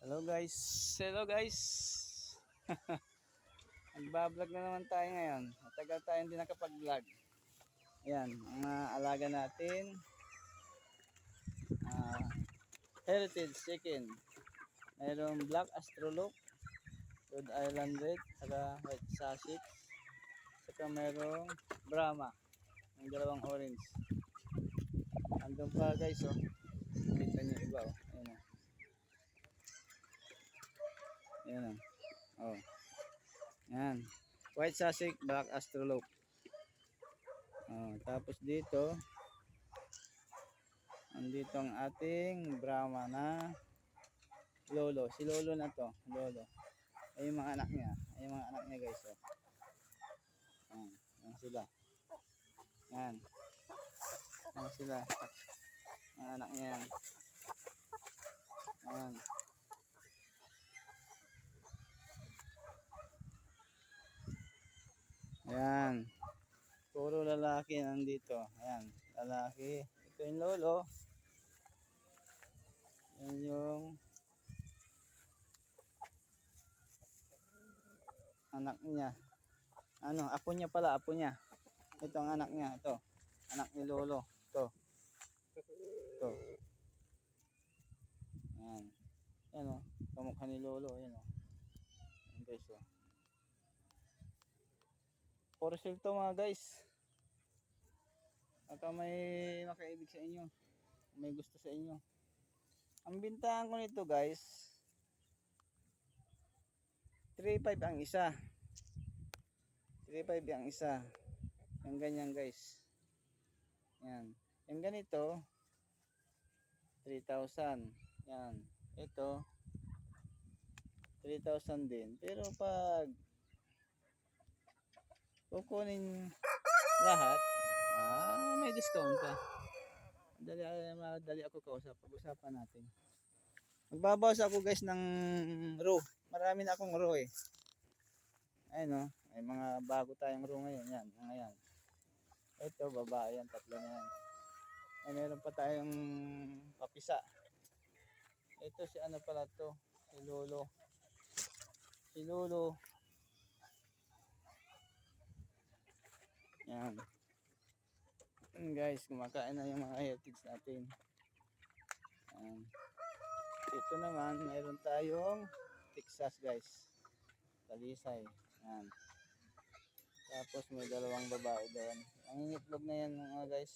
Hello guys. Hello guys. Nagbablog na naman tayo ngayon. Matagal tayo hindi nakapag-vlog. Ayan, mga alaga natin. Ah, heritage chicken. Mayroong black astrolog, Rhode Island red, saka white sausage. Saka mayroong Brahma. Ang dalawang orange. Andun pa guys oh. Kita niyo iba oh. Ayan oh. Ayan. White Sussex, Black Astrolope. Oh, tapos dito, andito ang ating Brahma na Lolo. Si Lolo na to. Lolo. Ay yung mga anak niya. Ay yung mga anak niya guys. Oh. Yan. Yan sila. Yan. Yan sila. Mga anak niya yan. Yan. Ayan. Puro lalaki nandito. Ayan. Lalaki. Ito yung lolo. Yan yung anak niya. Ano, apo niya pala, apo niya. Ito ang anak niya, ito. Anak ni lolo. Ito. Ito. Ayan. Ayan o. Kamukha ni lolo. Ayan o. Ayan guys o. For to mga guys. Baka may nakaibig sa inyo. May gusto sa inyo. Ang bintahan ko nito guys, 3.5 ang isa. 3.5 ang isa. Yung ganyan guys. Yan. Yung ganito, 3,000. Yan. Ito, 3,000 din. Pero pag kukunin lahat, ah, may discount ka. Dali, madali ako kausap. Pag-usapan natin. Magbabawas ako guys ng row. Marami na akong row eh. Ayun oh. May mga bago tayong row ngayon. Yan. Mga yan. Ito, babae yan. Tatlo na yan. Ay, meron pa tayong papisa. Ito si ano pala to. Si Lolo. Si Lolo. Yan. Yan guys, kumakain na yung mga heritage natin. Yan. Ito naman, mayroon tayong Texas guys. Talisay. Yan. Tapos may dalawang babae doon. Ang itlog na yan mga guys.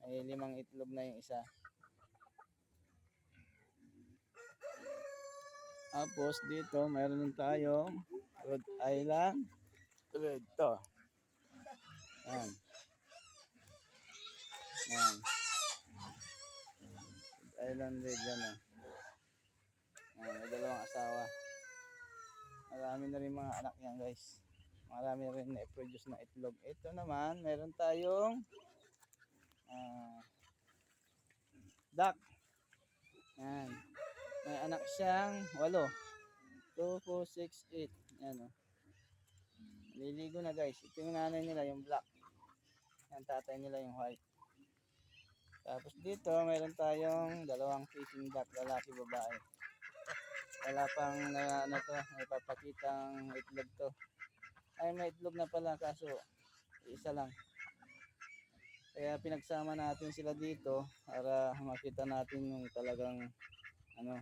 May limang itlog na yung isa. Tapos dito, mayroon tayong Rhode Island Red to. Yan. Yan. Island Red yan ah. Yan, may dalawang asawa. Marami na rin mga anak yan guys. Marami rin na-produce na itlog. Ito naman, meron tayong ah, duck. Yan. May anak siyang walo. 2, 4, 6, 8. Yan o. Liligo na guys. Ito yung nanay nila, yung black. Yan, tatay nila yung white. Tapos dito, meron tayong dalawang fishing duck, lalaki babae. Wala pang na, ano to, may papakitang itlog to. Ay, may itlog na pala, kaso isa lang. Kaya pinagsama natin sila dito para makita natin yung talagang ano,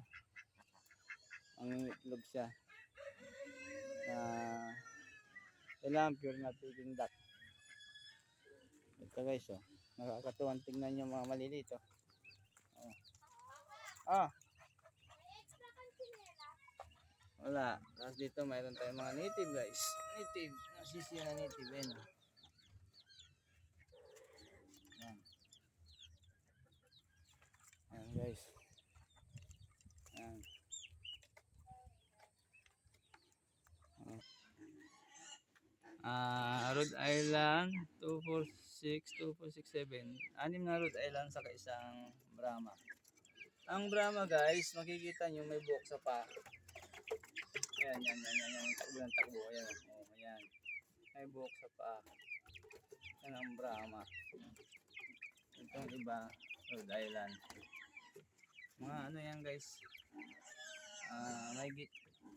ang itlog siya. Na kailangan pure na piging duck. Ito guys, oh. Nakakatuwang tingnan yung mga maliliit, oh. oh. Ah! Wala. Tapos dito mayroon tayong mga native guys. Native. Nasisi na native. Yan. oh. Yan. Yan guys. Yan. Ah, Rhode Island 246 2467. Anim na Rhode Island sa isang Brahma. Ang Brahma guys, makikita nyo may buhok sa pa. Ayan, yan, yan, yan, yan. Takbo ng takbo. Ayan, oh, ayan. May buhok sa pa. Yan ang Brahma. Itong iba, Rhode Island. Mga ano yan guys. Ah, mahigit,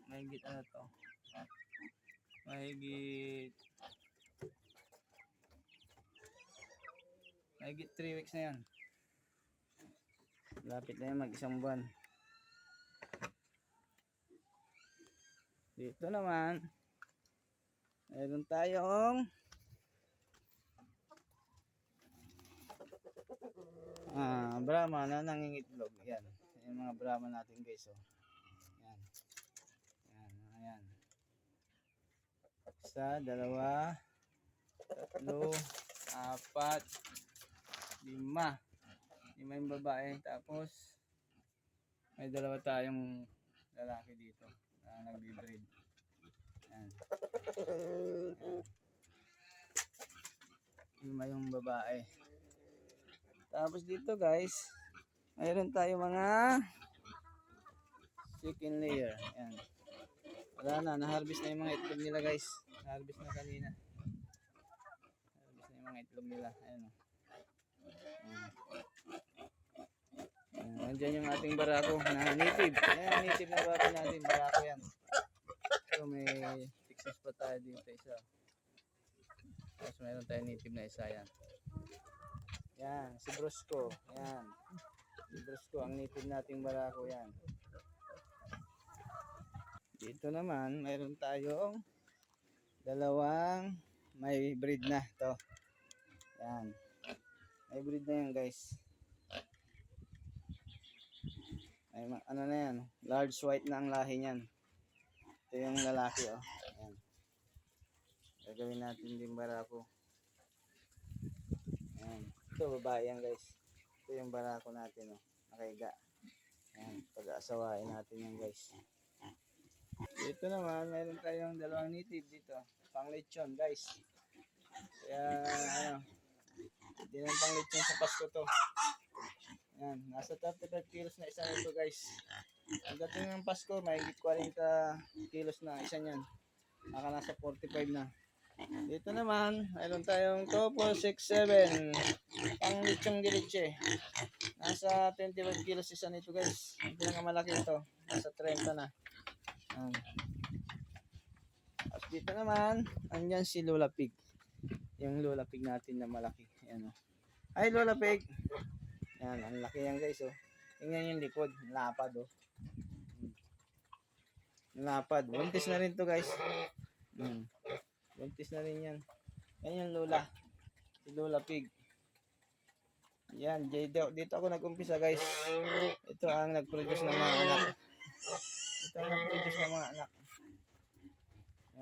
mahigit ano to? Mahigit, mahigit 3 weeks na yan. Lapit na yan mag isang buwan. Dito naman, meron tayong ah, Brahma na nangingitlog. Yan. Yung mga Brahma natin guys. Oh. Yan. Yan. Ayan. Isa, dalawa, tatlo, apat, lima. Lima yung babae. Tapos, may dalawa tayong lalaki dito na nagbe-breed. Yan. Lima yung babae. Tapos dito guys, mayroon tayo mga chicken layer. Yan. Wala na, na-harvest na yung mga itlog nila guys. Na-harvest na kanina. Na-harvest na yung mga itlog nila. Ayan o. Nandyan yung ating barako na native. Ayan, native na barako natin. Barako yan. So may Texas pa tayo dito isa. Tapos mayroon tayo native na isa yan. Yan, si Brusco. Yan. Si Brusco, ang native nating barako yan. Dito naman, mayroon tayong dalawang may breed na to. Yan. May breed na yan guys. Ay, ano na yan? Large white na ang lahi niyan. Ito yung lalaki oh. Yan. Gagawin natin din barako. Yan. Ito babae yan guys. Ito yung barako natin oh. Nakaiga. Yan. Pag-aasawain natin yan guys. Dito naman, meron tayong dalawang native dito. Pang lechon guys. Kaya ano, hindi na pang lechon sa Pasko to. Yan, nasa 35 kilos na isa nito guys. Ang dating ng Pasko, may 40 kilos na isa niyan. Naka nasa 45 na. Dito naman, mayroon tayong Topo 67. Pang lechong gilitche. Nasa 25 kilos isa nito guys. Ang pinakamalaki ito. Nasa 30 na. Yan. Tapos dito naman, andyan si Lola Pig. Yung Lola Pig natin na malaki. Ayan. Hi Lola Pig! Yan, ang laki yan guys oh. Tingnan yung likod, lapad oh. Lapad. Buntis na rin to guys. Hmm. Buntis na rin yan. Yan yung Lola. Si Lola Pig. Yan, dito, dito ako nag-umpisa guys. Ito ang nag-produce ng mga anak. Ito ang nag-produce ng mga anak.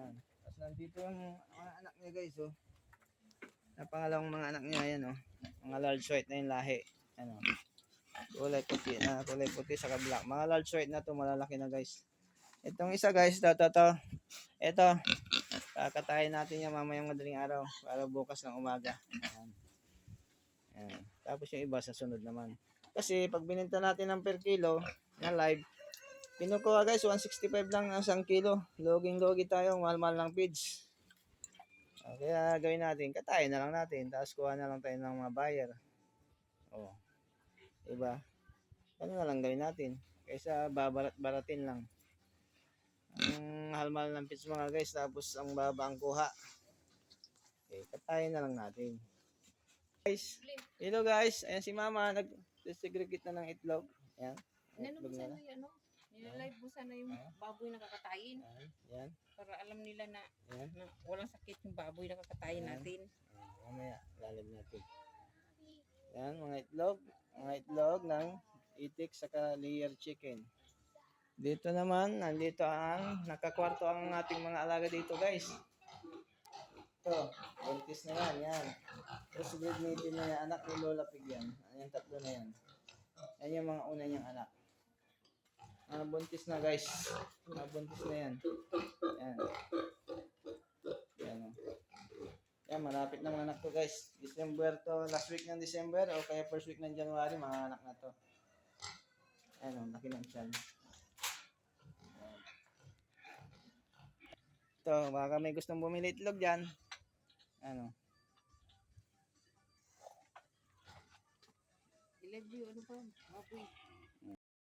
Yan. Tapos nandito yung mga anak niya guys oh. Na pangalawang mga anak niya yan oh. Mga large white na yung lahi. Ano? Kulay puti na kulay puti sa kabila. Mga large white na to malalaki na guys. Itong isa guys, to, to, to. Ito. Kakatayin natin yan mamayang madaling araw para bukas ng umaga. Ayan. Ayan. Tapos yung iba sa sunod naman. Kasi pag bininta natin ng per kilo na live, kinukuha guys, 165 lang ang isang kilo. Loging-logi tayo, mahal-mahal ng feeds. Kaya gawin natin, katayin na lang natin. Tapos kuha na lang tayo ng mga buyer. Oh. Diba? Ano na lang gawin natin? Kaysa babarat-baratin lang. Ang halmal ng pitch mga guys, tapos ang baba ang kuha. Okay, katayin na lang natin. Guys, hello guys. Ayan si mama, nag-segregate na ng itlog. Ayan. Ano mo sana yung ano? Nilalive mo sana yung baboy na kakatayin Ayan. Ayan. para alam nila na, Ayan. na walang sakit yung baboy na kakatayin Ayan. natin. Ayan, Mamaya, lalim natin. Yan, mga itlog. Mga itlog ng itik saka layer chicken. Dito naman, nandito ang nakakwarto ang ating mga alaga dito guys. Ito, buntis na yan, yan. Tapos breed natin na yan, anak ni Lola Pig yan. Yan, tatlo na yan. Yan yung mga una niyang anak. Mga buntis na guys. Mga buntis na yan. Yan. Yan o. Yan, malapit na mga anak to guys. December to, last week ng December o kaya first week ng January, mga anak na to. Ayan o, laki ng. Ayan. Ito, baka may gustong bumili itlog dyan. Ano? Yung ano pa, baboy.